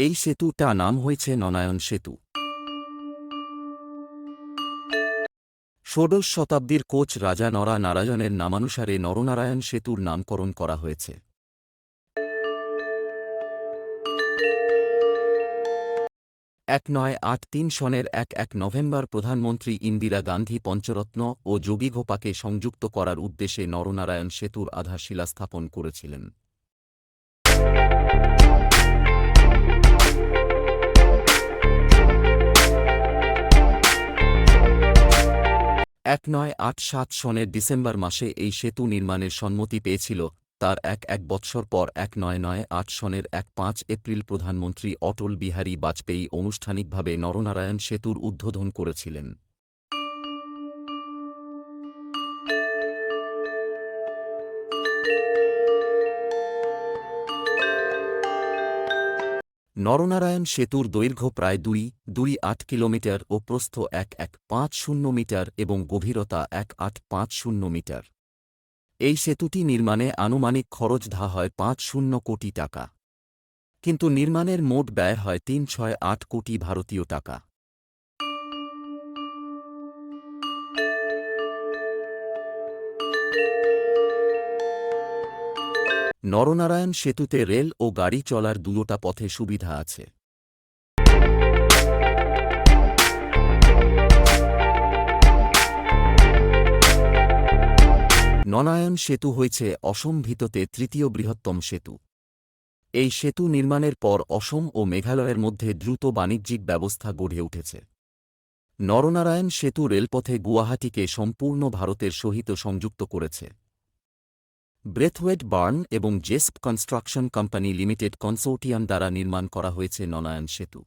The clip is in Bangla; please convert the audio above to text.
এই সেতু সেতুটা নাম হয়েছে ননায়ন সেতু। ষোড়শ শতাব্দীর কোচ রাজা নরা নারায়ণের নামানুসারে নরনারায়ণ সেতুর নামকরণ করা হয়েছে। এক নয় আট তিন সনের এক এক নভেম্বর প্রধানমন্ত্রী ইন্দিরা গান্ধী পঞ্চরত্ন ও যোগীঘোপাকে সংযুক্ত করার উদ্দেশ্যে নরনারায়ণ সেতুর আধারশিলা স্থাপন করেছিলেন। এক নয় আট সাত সনের ডিসেম্বর মাসে এই সেতু নির্মাণের সম্মতি পেয়েছিল, তার এক এক বৎসর পর এক নয় নয় আট সনের এক পাঁচ এপ্রিল প্রধানমন্ত্রী অটল বিহারী বাজপেয়ী আনুষ্ঠানিকভাবে নরনারায়ণ সেতুর উদ্বোধন করেছিলেন। নরনারায়ণ সেতুর দৈর্ঘ্য প্রায় দুই দুই আট কিলোমিটার ও প্রস্থ এক এক পাঁচ শূন্য মিটার এবং গভীরতা এক আট পাঁচ শূন্য মিটার। এই সেতুটি নির্মাণে আনুমানিক খরচ ধা হয় পাঁচ শূন্য কোটি টাকা। কিন্তু নির্মাণের মোট ব্যয় হয় তিন ছয় আট কোটি ভারতীয় টাকা। নরনারায়ণ সেতুতে রেল ও গাড়ি চলার দুয়োটা পথে সুবিধা আছে। ননায়ন সেতু হয়েছে অসম ভিততে তৃতীয় বৃহত্তম সেতু। এই সেতু নির্মাণের পর অসম ও মেঘালয়ের মধ্যে দ্রুত বাণিজ্যিক ব্যবস্থা গড়ে উঠেছে। নরনারায়ণ সেতু রেলপথে গুয়াহাটিকে সম্পূর্ণ ভারতের সহিত সংযুক্ত করেছে। ব্রেথওয়েট বার্ন এবং Jessop construction company limited consortium দ্বারা নির্মাণ করা হয়েছে ননায়ন সেতু।